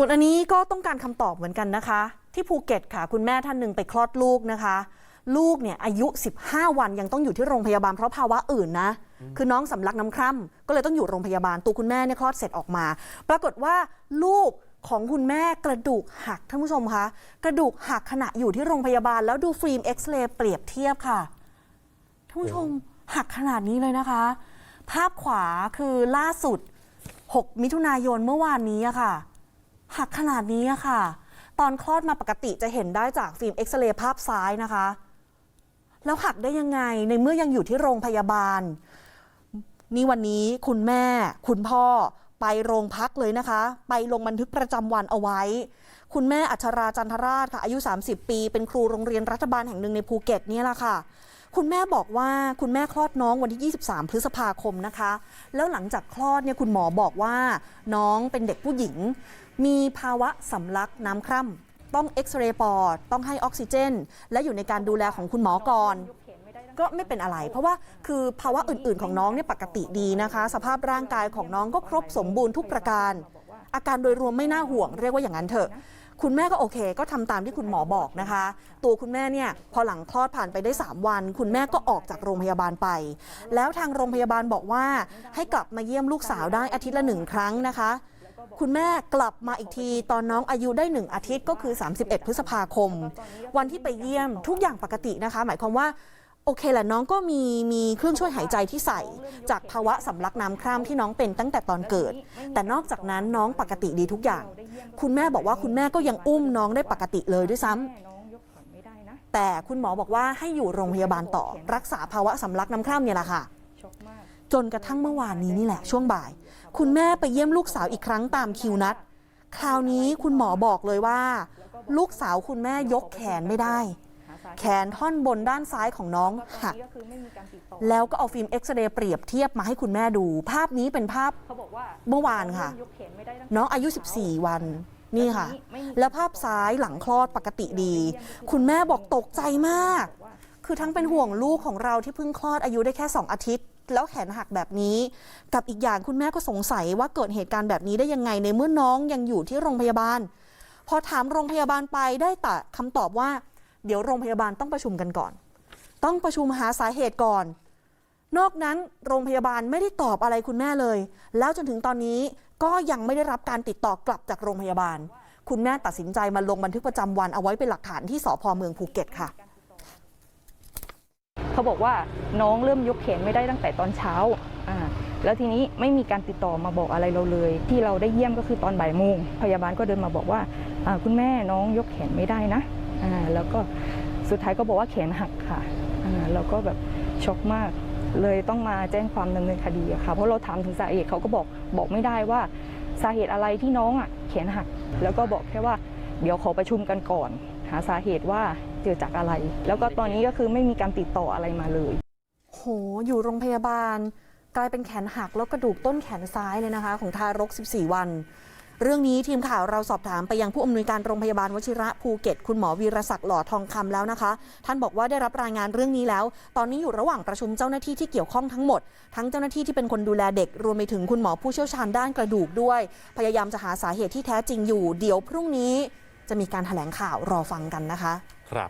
ส่วนอันนี้ก็ต้องการคำตอบเหมือนกันนะคะ ที่ภูเก็ตค่ะ คุณแม่ท่านหนึ่งไปคลอดลูกนะคะ ลูกเนี่ยอายุ 15 วันยังต้องอยู่ที่โรงพยาบาลเพราะภาวะอื่นนะ คือน้องสำลักน้ำคร่ำก็เลยต้องอยู่โรงพยาบาลตัวคุณแม่เนี่ยคลอดเสร็จออกมา ปรากฏว่าลูกของคุณแม่กระดูกหักท่านผู้ชมคะกระดูกหักขณะอยู่ที่โรงพยาบาล แล้วดูฟิล์มเอ็กซเรย์เปรียบเทียบค่ะท่านผู้ชมหักขนาดนี้เลยนะคะ ภาพขวาคือล่าสุด 6 มิถุนายนเมื่อวานนี้อะค่ะ หักขนาดนี้อะค่ะ ตอนคลอดมาปกติจะเห็นได้จากฟิล์มเอ็กซเรย์ภาพซ้ายนะคะ แล้วหักได้ยังไงในเมื่อยังอยู่ที่โรงพยาบาล นี่วันนี้คุณแม่ คุณพ่อ ไปโรงพักเลยนะคะ ไปลงบันทึกประจำวันเอาไว้ คุณแม่อัชราจันทราชค่ะอายุ 30 ปี เป็นครูโรงเรียนรัฐบาลแห่งหนึ่งในภูเก็ตเนี่ยแหละค่ะ คุณแม่บอกว่าคุณแม่คลอดน้องวันที่ 23 พฤษภาคมนะคะ แล้วหลังจากคลอดเนี่ยคุณหมอบอกว่า น้องเป็นเด็กผู้หญิง มีภาวะสำลักน้ำคร่ำต้องเอ็กซเรย์ปอด ต้องให้ออกซิเจน และอยู่ในการดูแลของคุณหมอก่อน ก็ไม่เป็นอะไร เพราะว่าคือภาวะอื่นๆของน้องเนี่ยปกติดีนะคะ สภาพร่างกายของน้องก็ครบสมบูรณ์ทุกประการ อาการโดยรวมไม่น่าห่วง เรียกว่าอย่างนั้นเถอะคุณแม่ก็โอเค ก็ทำตามที่คุณหมอบอกนะคะ ตัวคุณแม่เนี่ยพอหลังคลอดผ่านไปได้ 3 วัน คุณแม่ก็ออกจากโรงพยาบาลไป แล้วทางโรงพยาบาลบอกว่า ให้กลับมาเยี่ยมลูกสาวได้อาทิตย์ละหนึ่งครั้งนะคะ คุณแม่กลับมาอีกที ตอนน้องอายุได้1อาทิตย์ก็คือ 31 พฤษภาคม วันที่ไปเยี่ยมทุกอย่างปกตินะคะ หมายความว่า โอเคแหละน้องก็มีมีเครื่องช่วยหายใจที่ใส่ จากภาวะสำลักน้ำคร่ำที่น้องเป็นตั้งแต่ตอนเกิด แต่นอกจากนั้นน้องปกติดีทุกอย่าง คุณแม่บอกว่าคุณแม่ก็ยังอุ้มน้องได้ปกติเลยด้วยซ้ำแต่คุณหมอบอกว่าให้อยู่โรงพยาบาลต่อ รักษาภาวะสำลักน้ำคร่ำเนี่ยแหละค่ะจนกระทั่งเมื่อวานนี้นี่แหละช่วงบ่าย คุณแม่ไปเยี่ยมลูกสาวอีกครั้งตามคิวนัด คราวนี้คุณหมอบอกเลยว่า ลูกสาวคุณแม่ยกแขนไม่ได้ แขนท่อนบนด้านซ้ายของน้องว่าตอนหักนี้ก็คือไม่มีการติดต่อแล้วก็เอาฟิล์มเอ็กซเรย์เปรียบเทียบมาให้คุณแม่ดู ภาพนี้เป็นภาพเขาบอกว่าเมื่อวานค่ะยกแขนไม่ได้ตั้งแต่น้องอายุเช้า14 วันนี่ค่ะไม่มีแล้วภาพซ้ายหลังคลอดปกติดี คุณแม่บอกตกใจมากบอกว่าคือทั้งเป็นห่วงลูกของเราที่เพิ่งคลอดอายุได้แค่ 2 อาทิตย์ แล้วแขนหักแบบนี้ กับอีกอย่างคุณแม่ก็สงสัยว่าเกิดเหตุการณ์แบบนี้ได้ยังไงในเมื่อน้องยังอยู่ที่โรงพยาบาล พอถามโรงพยาบาลไปได้แต่คำตอบว่า เดี๋ยวโรงพยาบาลต้องประชุมกันก่อน ต้องประชุมหาสาเหตุก่อน นอกนั้นโรงพยาบาลไม่ได้ตอบอะไรคุณแม่เลย แล้วจนถึงตอนนี้ก็ยังไม่ได้รับการติดต่อกลับจากโรงพยาบาล คุณแม่ตัดสินใจมาลงบันทึกประจำวันเอาไว้เป็นหลักฐานที่สพเมืองภูเก็ตค่ะเขาบอกว่าน้องเริ่มยกแขนไม่ได้ตั้งแต่ตอนเช้าอ่าแล้วทีนี้ไม่มีการติดต่อมาบอกอะไรเราเลย ที่เราได้เยี่ยมก็คือตอนบ่ายโมงพยาบาลก็เดินมาบอกว่าคุณแม่น้องยกแขนไม่ได้นะ อ่าแล้วก็สุดท้ายก็บอกว่าแขนหักค่ะอ่าแล้วก็แบบช็อกมาก เลยต้องมาแจ้งความดำเนินคดีอะค่ะ เพราะเราถามถึงสาเหตุเขาก็บอกบอกไม่ได้ว่าสาเหตุอะไรที่น้องอะแขนหัก แล้วก็บอกแค่ว่าเดี๋ยวขอประชุมกันก่อน หาสาเหตุว่าเกิดจากอะไร แล้วก็ตอนนี้ก็คือไม่มีการติดต่ออะไรมาเลย โห อยู่โรงพยาบาล กลายเป็นแขนหักแล้วกระดูกต้นแขนซ้ายเลยนะคะ ของทารก 14 วัน เรื่องนี้ทีมข่าวเราสอบถามไปยังผู้อำนวยการโรงพยาบาลวชิระภูเก็ต คุณหมอวีรศักดิ์หล่อทองคำแล้วนะคะ ท่านบอกว่าได้รับรายงานเรื่องนี้แล้ว ตอนนี้อยู่ระหว่างประชุมเจ้าหน้าที่ที่เกี่ยวข้องทั้งหมด ทั้งเจ้าหน้าที่ที่เป็นคนดูแลเด็ก รวมไปถึงคุณหมอผู้เชี่ยวชาญด้านกระดูกด้วย พยายามจะหาสาเหตุที่แท้จริงอยู่ เดี๋ยวพรุ่งนี้จะมีการแถลงข่าวรอฟังกันนะคะ ครับ